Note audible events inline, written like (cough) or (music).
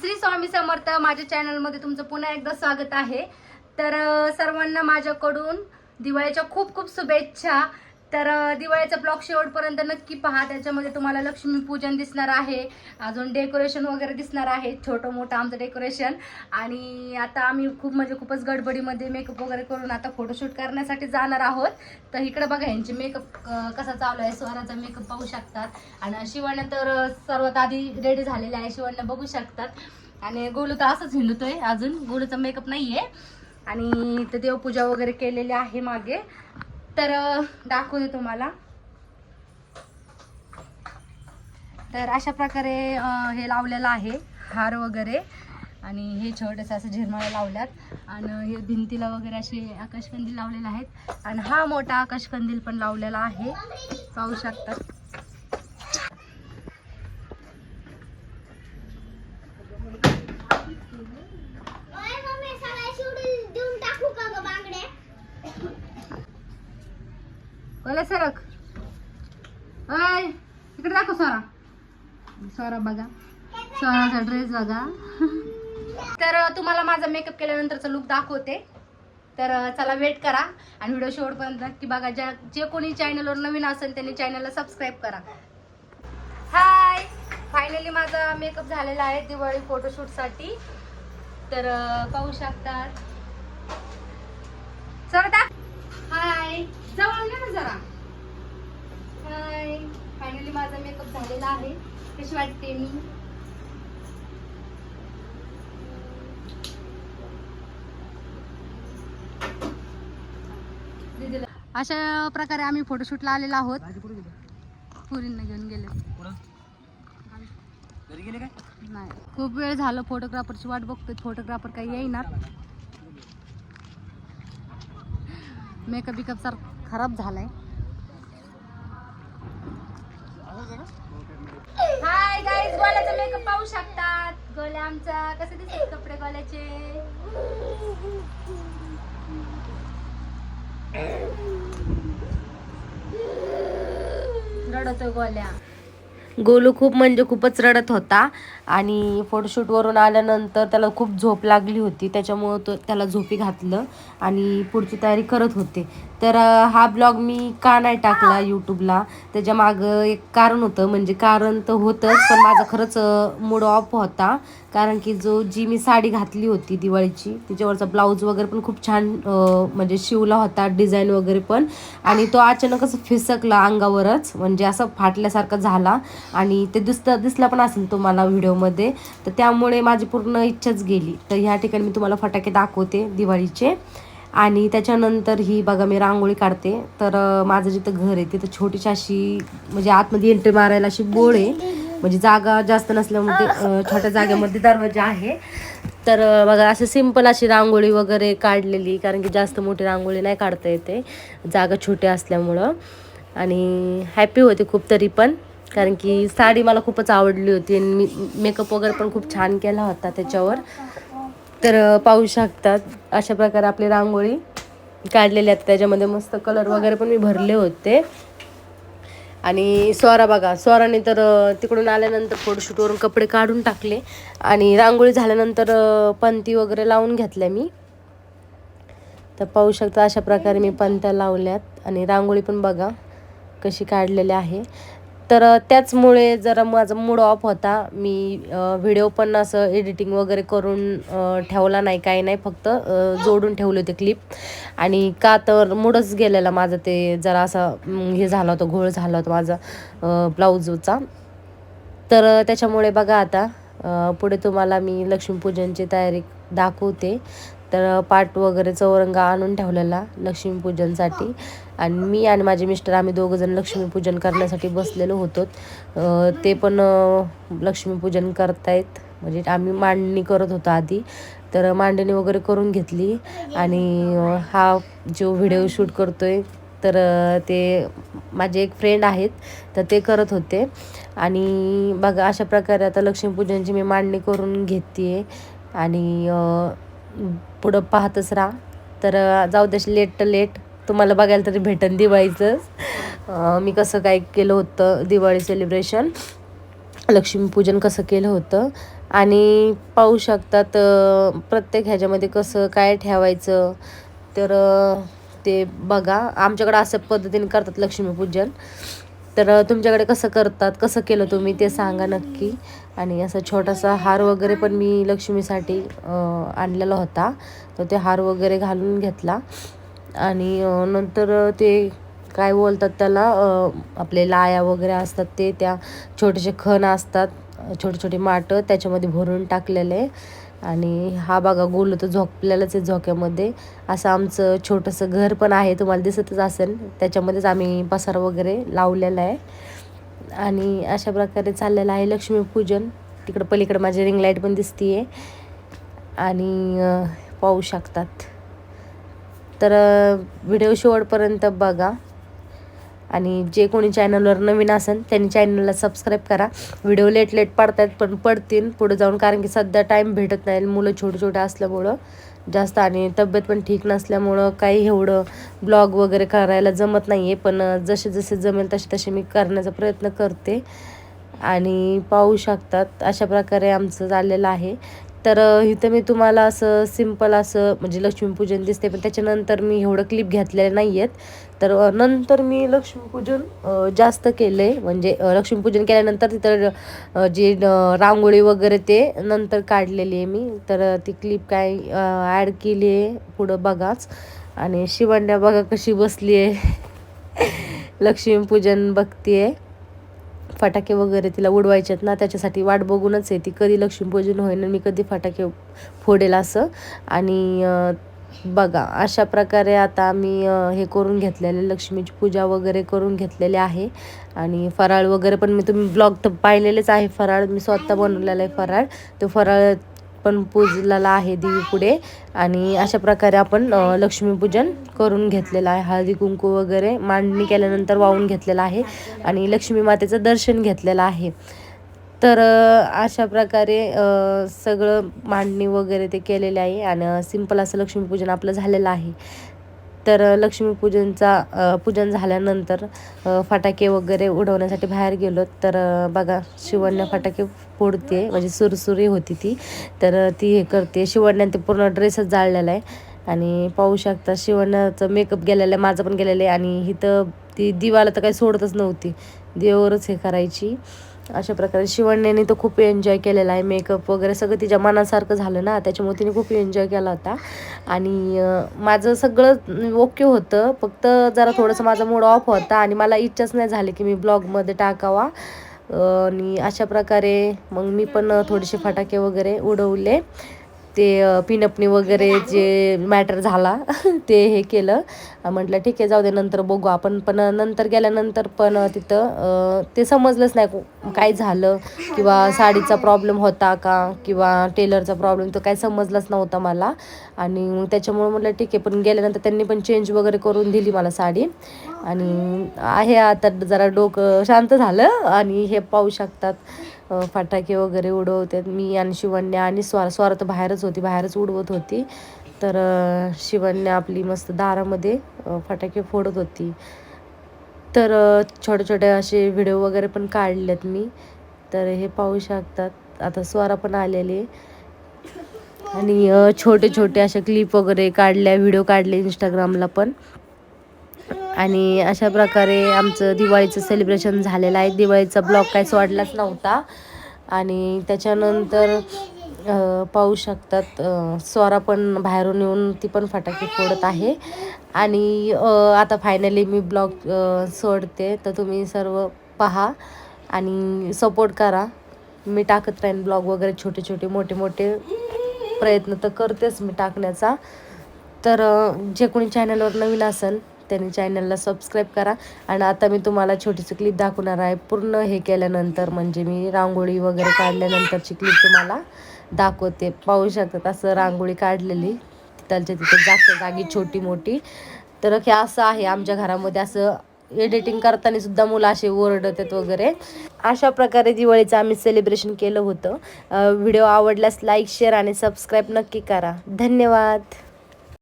श्री स्वामी समर्थ माझ्या चॅनलमध्ये तुमचं पुन्हा एकदा स्वागत आहे. तर सर्वांना माझ्याकडून दिवाळीच्या खूप खूप शुभेच्छा. तर दिवाळीचा ब्लॉग शेवटपर्यंत नक्की पहा. त्याच्यामध्ये तुम्हाला लक्ष्मीपूजन दिसणार आहे. अजून डेकोरेशन वगैरे दिसणार आहे. छोटं मोठं आमचं डेकोरेशन. आणि आता आम्ही खूप म्हणजे खूपच गडबडीमध्ये मेकअप वगैरे करून आता फोटोशूट करण्यासाठी जाणार आहोत. तर इकडं बघा यांची मेकअप कसा चालू आहे. स्वराचा मेकअप पाहू शकतात. आणि शिवण्या तर सर्वात आधी रेडी झालेले आहे. शिवण्या बघू शकतात. आणि गोलू तर असंच हिंडतोय अजून. गोलूचा मेकअप नाही आहे आणि इथं देवपूजा वगैरे केलेली आहे मागे. तर दाखवते तुम्हाला. तर अशा प्रकारे हे लावलेलं आहे हार वगैरे. आणि हे छोटंसं असं झिरमाळ्या लावल्यात. आणि हे भिंतीला वगैरे असे आकाशकंदील लावलेले आहेत. आणि हा मोठा आकाशकंदील पण लावलेला आहे. पाहू शकतात सणाचा ड्रेस बघा. तर तुम्हाला माझा मेकअप केल्यानंतरचा लुक दाखवते. तर चला वेट करा आणि व्हिडिओ शेवटपर्यंत नक्की बघा. ज्या जे कोणी चॅनलवर नवीन असेल त्यांनी चॅनलला सबस्क्राईब करा. हाय फायनली माझा मेकअप झालेला आहे दिवाळी फोटोशूटसाठी तर पाहू शकतात सरदा हाय जवळ ना जरा. हाय फायनली माझा मेकअप झालेला आहे. कशी वाटते मी? अशा प्रकारे आम्ही फोटोशूटला आलेलो आहोत. पुरींना घेऊन गेले. नाही. खूप वेळ झालं फोटोग्राफरची वाट बघतोय. फोटोग्राफर काही येईनात. मेकअप बिकअप सर खराब झालाय. हाय गाईज गोल्याचा मेकअप पाहू शकतात. गोल्या आमचा कसे दिसतात कपडे गोल्याचे? गोल्या. गोलू खूप म्हणजे खूपच रडत होता आणि फोटोशूटवरून आल्यानंतर त्याला खूप झोप लागली होती त्याच्यामुळं तो त्याला झोपी घातलं आणि पुढची तयारी करत होते. तर हा ब्लॉग मी का नाही टाकला यूट्यूबला त्याच्या मागं एक कारण होतं म्हणजे कारण तर होतंच पण माझा खरंच मूड ऑफ होता. कारण की जो जी मी साडी घातली होती दिवाळीची तिच्यावरचा ब्लाऊज वगैरे पण खूप छान म्हणजे शिवला होता डिझाईन वगैरे पण. आणि तो अचानकच फिसकला अंगावरच म्हणजे असं फाटल्यासारखा झाला. आणि ते दिसतं दिसला पण असेल तुम्हाला व्हिडिओमध्ये. तर त्यामुळे माझी पूर्ण इच्छाच गेली. तर ह्या ठिकाणी मी तुम्हाला फटाके दाखवते दिवाळीचे. आणि त्याच्यानंतर ही बघा मी रांगोळी काढते. तर माझं जिथं घर आहे तिथं छोटीशी अशी म्हणजे आतमध्ये एंट्री मारायला अशी बोळ आहे. म्हणजे जागा जास्त नसल्यामुळे छोट्या जागेमध्ये दरवाजा आहे. तर बघा असं सिंपल अशी रांगोळी वगैरे काढलेली कारण की जास्त मोठी रांगोळी नाही काढता येते. जागा छोटी असल्यामुळं. आणि हॅपी होते खूप तरी पण कारण की साडी मला खूपच आवडली होती आणि मी मेकअप वगैरे पण खूप छान केला होता त्याच्यावर. तर पाहू शकतात अशा प्रकारे आपली रांगोळी काढलेली आहेत. त्याच्यामध्ये मस्त कलर वगैरे पण मी भरले होते. आणि स्वरा बघा स्वराने तर तिकडून आल्यानंतर फोटोशूटवरून कपडे काढून टाकले. आणि रांगोळी झाल्यानंतर पंती वगैरे लावून घेतल्या मी. तर पाहू शकता अशा प्रकारे मी पंत्या लावल्यात. आणि रांगोळी पण बघा कशी काढलेली आहे. तर त्याचमुळे जरा माझा मूड ऑफ होता. मी व्हिडिओ पण असं एडिटिंग वगैरे करून ठेवला नाही काही नाही फक्त जोडून ठेवले होते क्लिप आणि का तर मूडच गेलेला माझं ते जरा असा हे झालं होतं घोळ झाला होता माझा ब्लाऊजचा तर त्याच्यामुळे बघा आता पुढे तुम्हाला मी लक्ष्मीपूजनची तयारी दाखवते. तर पाट वगैरे चौरंगा आणून ठेवलेला लक्ष्मीपूजनसाठी. आणि मी आणि माझे मिस्टर आम्ही दोघंजण लक्ष्मीपूजन करण्यासाठी बसलेलो होतो. ते पण लक्ष्मीपूजन करतायत. म्हणजे आम्ही मांडणी करत होतो आधी. तर मांडणी वगैरे करून घेतली. आणि हा जो व्हिडिओ शूट करतोय तर ते माझे एक फ्रेंड आहेत तर ते करत होते. आणि बघा अशा प्रकारे आता लक्ष्मीपूजनची मी मांडणी करून घेते आणि पुढं पाहतच राहा. तर जाऊ दे लेट तर लेट तुम्हाला बघायला तरी भेटन दिवाळीचंच मी कसं काय केलं होतं दिवाळी सेलिब्रेशन लक्ष्मीपूजन कसं केलं होतं. आणि पाहू शकतात प्रत्येक ह्याच्यामध्ये कसं काय ठेवायचं. तर ते बघा. आमच्याकडं असं पद्धतीने करतात लक्ष्मीपूजन तर तुमच्याकडे कसं करतात कसं केलं तुम्ही ते सांगा नक्की. आणि असा छोटासा हार वगैरे पण मी लक्ष्मीसाठी आणलेला होता. तर ते हार वगैरे घालून घेतला. आणि नंतर ते काय बोलतात त्याला आपले लाया वगैरे असतात ते त्या छोटेसे खण असतात छोटे छोटे माटं त्याच्यामध्ये भरून टाकलेले. आणि हा बघा गोल होतो झोपलेलाच आहे झोक्यामध्ये. असं आमचं छोटंसं घर पण आहे तुम्हाला दिसतच असेल. त्याच्यामध्येच आम्ही पसार वगैरे लावलेला आहे. आणि अशा प्रकारे चाललेलं आहे लक्ष्मीपूजन. तिकडं पलीकडं माझी रिंग लाइट पण दिसतीये. आणि पाहू शकतात. तर व्हिडिओ शेवटपर्यंत बघा. आणि जे कोणी चॅनलवर नवीन असेल त्यांनी चॅनलला सबस्क्राईब करा. व्हिडिओ लेट लेट पडतात पण पडतील. पुढे जाऊन कारण की सध्या टाईम भेटत नाही. मुलं छोटे छोटे असल्यामुळं जास्त आणि तब्येत पण ठीक नसल्यामुळं काही एवढं ब्लॉग वगैरे करायला जमत नाही आहे पण जसे जसे जमेल तसे तसे मी करण्याचा प्रयत्न करते. आणि पाहू शकतात. अशा प्रकारे आमचं चाललेलं आहे. तर इथं मी तुम्हाला असं सिंपल असं म्हणजे लक्ष्मीपूजन दिसते पण त्याच्यानंतर मी एवढं क्लिप घेतलेले नाही आहेत तर नंतर मी लक्ष्मीपूजन जास्त केलं आहे म्हणजे लक्ष्मीपूजन केल्यानंतर तिथं जी रांगोळी वगैरे ते नंतर काढलेली आहे मी. तर ती क्लिप काय ॲड केली आहे पुढं बघाच. आणि शिवंड्या बघा कशी बसली आहे. (laughs) लक्ष्मीपूजन बघतीये. फटाके वगैरे तिला उडवायचे आहेत ना त्याच्यासाठी वाट बघूनच आहे ती कधी लक्ष्मीपूजन होईन आणि मी कधी फटाके फोडेल असं. आणि बघा अशा प्रकारे आता आम्ही हे करून घेतलेले लक्ष्मीची पूजा वगैरे करून घेतलेली आहे. आणि फराळ वगैरे पण मी तुम्ही ब्लॉग तर पाहिलेलेच आहे फराळ मी स्वतः बनवलेला आहे फराळ. तो फराळ पण पूजलेला आहे देवी पुढे. आणि अशा प्रकारे आपण लक्ष्मीपूजन करून घेतलेलं आहे. हळदी कुंकू वगैरे मांडणी केल्यानंतर वाहून घेतलेलं आहे आणि लक्ष्मी मातेचं दर्शन घेतलेलं आहे. तर अशा प्रकारे सगळं मांडणी वगैरे ते केलेले आहे आणि सिंपल असं लक्ष्मीपूजन आपलं झालेलं आहे. तर लक्ष्मीपूजनचा पूजन झाल्यानंतर फटाके वगैरे उडवण्यासाठी बाहेर गेलो. तर बघा शिवण्या फटाके फोडते म्हणजे सुरसुरी होती ती. तर ती हे करते शिवण्याने ते पूर्ण ड्रेसच जाळलेला आहे आणि पाहू शकता शिवण्याचं मेकअप गेलेलं आहे माझं पण गेलेलं आहे. आणि इथं ती दिवाला तर काही सोडतच नव्हती. देवावरच हे करायची. अशा प्रकारे शिवण्याने तर खूप एन्जॉय केलेला आहे. मेकअप वगैरे सगळं तिच्या मनासारखं झालं ना त्याच्यामुळे तिने खूप एन्जॉय केला होता. आणि माझं सगळं ओके होतं. फक्त जरा थोडंसं माझा मूड ऑफ होता आणि मला इच्छाच नाही झाली की मी ब्लॉगमध्ये टाकावा. आणि अशा प्रकारे मग मी पण थोडेसे फटाके वगैरे उडवले. ते पिनअपनी पिनपणी वगैरे जे मॅटर झाला (laughs) ते हे केलं. म्हटलं ठीक आहे जाऊ दे नंतर बघू आपण. पण नंतर गेल्यानंतर पण तिथं ते समजलंच नाही काय झालं किंवा साडीचा प्रॉब्लेम होता का किंवा टेलरचा प्रॉब्लेम तो काय समजलाच नव्हता मला. आणि त्याच्यामुळे म्हटलं ठीक आहे. पण गेल्यानंतर त्यांनी पण चेंज वगैरे करून दिली मला साडी. आणि आहे आता जरा डोकं शांत झालं आणि हे पाहू शकतात. फटाके वगैरे उडवतात. मी आणि शिवण्या आणि स्वार स्वर तर बाहेरच होती बाहेरच उडवत होती. तर शिवण्या आपली मस्त दारामध्ये फटाके फोडत होती. तर छोटे छोटे असे व्हिडिओ वगैरे पण काढलेत मी. तर हे पाहू शकतात. आता स्वरा पण आलेले. आणि छोटे छोटे अशा क्लिप वगैरे काढल्या व्हिडिओ काढले इंस्टाग्रामला पण. आणि अशा प्रकारे आमचं दिवाळीचं सेलिब्रेशन झालेलं आहे. दिवाळीचा ब्लॉग काही सोडलाच नव्हता. आणि त्याच्यानंतर पाहू शकतात स्वरा पण बाहेरून येऊन ती पण फटाके फोडत आहे. आणि आता फायनली मी ब्लॉग सोडते. तर तुम्ही सर्व पहा आणि सपोर्ट करा. मी टाकत राहीन ब्लॉग वगैरे छोटे छोटे मोठे मोठे प्रयत्न तर करतेच मी टाकण्याचा. तर जे कोणी चॅनलवर नवीन असेल त्यांनी चॅनलला सबस्क्राईब करा. आणि आता मी तुम्हाला छोटीशी क्लिप दाखवणार आहे. पूर्ण हे केल्यानंतर म्हणजे मी रांगोळी वगैरे काढल्यानंतरची क्लिप तुम्हाला दाखवते. पाहू शकतात असं रांगोळी काढलेली. तिथलच्या तिथे जास्त जागी छोटी मोठी. तर हे असं आहे आमच्या घरामध्ये. असं एडिटिंग करताना सुद्धा मुलं असे ओरडतात वगैरे. अशा प्रकारे दिवाळीचं आम्ही सेलिब्रेशन केलं होतं. व्हिडिओ आवडल्यास लाईक शेअर आणि सबस्क्राईब नक्की करा. धन्यवाद.